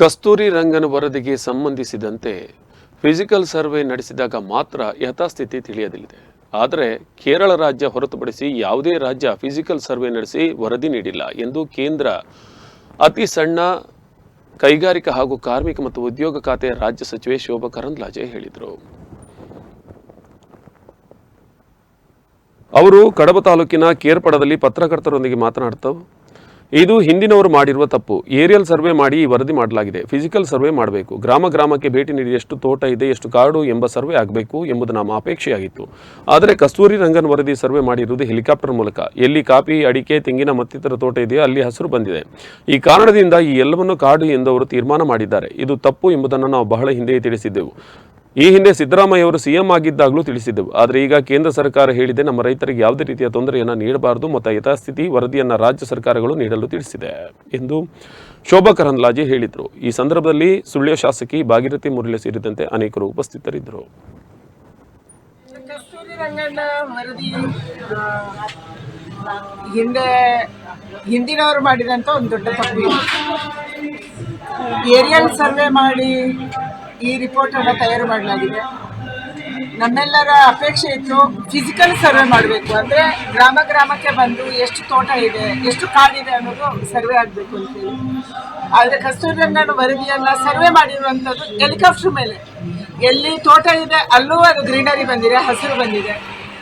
ಕಸ್ತೂರಿ ರಂಗನ ವರದಿಗೆ ಸಂಬಂಧಿಸಿದಂತೆ physical survey ನಡೆಸಿದಾಗ ಮಾತ್ರ ಯಥಾಸ್ಥಿತಿ ತಿಳಿಯದಲ್ಲಿದೆ. ಆದರೆ ಕೇರಳ ರಾಜ್ಯ ಹೊರತುಪಡಿಸಿ ಯಾವುದೇ ರಾಜ್ಯ ಫಿಸಿಕಲ್ ಸರ್ವೆ ನಡೆಸಿ ವರದಿ ನೀಡಿಲ್ಲ ಎಂದು ಕೇಂದ್ರ ಅತಿ ಸಣ್ಣ ಕೈಗಾರಿಕಾ ಹಾಗೂ ಕಾರ್ಮಿಕ ಮತ್ತು ಉದ್ಯೋಗ ಖಾತೆ ರಾಜ್ಯ ಸಚಿವೆ ಶೋಭಾ ಕರಂದ್ಲಾಜೆ ಹೇಳಿದರು. ಅವರು ಕಡಬ ತಾಲೂಕಿನ ಕೇರ್ಪಡದಲ್ಲಿ ಪತ್ರಕರ್ತರೊಂದಿಗೆ ಮಾತನಾಡ್ತಾ ಇದು ಹಿಂದಿನವರು ಮಾಡಿರುವ ತಪ್ಪು. ಏರಿಯಲ್ ಸರ್ವೆ ಮಾಡಿ ವರದಿ ಮಾಡಲಾಗಿದೆ. ಫಿಸಿಕಲ್ ಸರ್ವೆ ಮಾಡಬೇಕು. ಗ್ರಾಮ ಗ್ರಾಮಕ್ಕೆ ಭೇಟಿ ನೀಡಿ ಎಷ್ಟು ತೋಟ ಇದೆ, ಎಷ್ಟು ಕಾಡು ಎಂಬ ಸರ್ವೆ ಆಗಬೇಕು ಎಂಬುದು ನಮ್ಮ ಅಪೇಕ್ಷೆಯಾಗಿತ್ತು. ಆದರೆ ಕಸ್ತೂರಿ ರಂಗನ್ ವರದಿ ಸರ್ವೆ ಮಾಡಿರುವುದು ಹೆಲಿಕಾಪ್ಟರ್ ಮೂಲಕ. ಎಲ್ಲಿ ಕಾಫಿ, ಅಡಿಕೆ, ತೆಂಗಿನ ಮತ್ತಿತರ ತೋಟ ಇದೆಯೋ ಅಲ್ಲಿ ಹಸಿರು ಬಂದಿದೆ. ಈ ಕಾರಣದಿಂದ ಈ ಎಲ್ಲವನ್ನು ಕಾಡು ಎಂದು ಅವರು ತೀರ್ಮಾನ ಮಾಡಿದ್ದಾರೆ. ಇದು ತಪ್ಪು ಎಂಬುದನ್ನು ನಾವು ಬಹಳ ಹಿಂದೆಯೇ ತಿಳಿಸಿದ್ದೆವು. ಈ ಹಿಂದೆ ಸಿದ್ದರಾಮಯ್ಯ ಅವರು ಸಿಎಂ ಆಗಿದ್ದಾಗಲೂ ತಿಳಿಸಿದ್ದೆವು. ಆದರೆ ಈಗ ಕೇಂದ್ರ ಸರ್ಕಾರ ಹೇಳಿದೆ, ನಮ್ಮ ರೈತರಿಗೆ ಯಾವುದೇ ರೀತಿಯ ತೊಂದರೆಯನ್ನು ನೀಡಬಾರದು ಮತ್ತು ಯಥಾಸ್ಥಿತಿ ವರದಿಯನ್ನು ರಾಜ್ಯ ಸರ್ಕಾರಗಳು ನೀಡಲು ತಿಳಿಸಿದೆ ಎಂದು ಶೋಭಾ ಕರಂದ್ಲಾಜೆ ಹೇಳಿದರು. ಈ ಸಂದರ್ಭದಲ್ಲಿ ಸುಳ್ಯ ಶಾಸಕಿ ಭಾಗೀರಥಿ ಮುರಳಿ ಸೇರಿದಂತೆ ಅನೇಕರು ಉಪಸ್ಥಿತರಿದ್ದರು. ಹಿಂದೆ ಹಿಂದಿನವರು ಮಾಡಿದಂತ ಒಂದು ದೊಡ್ಡ ತಪ್ಪು. ಏರಿಯಲ್ ಸರ್ವೆ ಮಾಡಿ ಈ ರಿಪೋರ್ಟನ್ನು ತಯಾರು ಮಾಡಲಾಗಿದೆ. ನಮ್ಮೆಲ್ಲರ ಅಪೇಕ್ಷೆ ಇತ್ತು ಫಿಸಿಕಲ್ ಸರ್ವೆ ಮಾಡಬೇಕು ಅಂದರೆ ಗ್ರಾಮ ಗ್ರಾಮಕ್ಕೆ ಬಂದು ಎಷ್ಟು ತೋಟ ಇದೆ, ಎಷ್ಟು ಕಾಡಿದೆ ಅನ್ನೋದು ಸರ್ವೆ ಆಗಬೇಕು ಅಂತೇಳಿ ಆದರೆ ಕಸ್ತೂರಿರಂಗನ ವರದಿಯನ್ನು ಸರ್ವೆ ಮಾಡಿರುವಂಥದ್ದು ಹೆಲಿಕಾಪ್ಟರ್ ಮೇಲೆ. ಎಲ್ಲಿ ತೋಟ ಇದೆ, ಅಲ್ಲೂ ಅದು ಗ್ರೀನರಿ ಬಂದಿದೆ, ಹಸಿರು ಬಂದಿದೆ.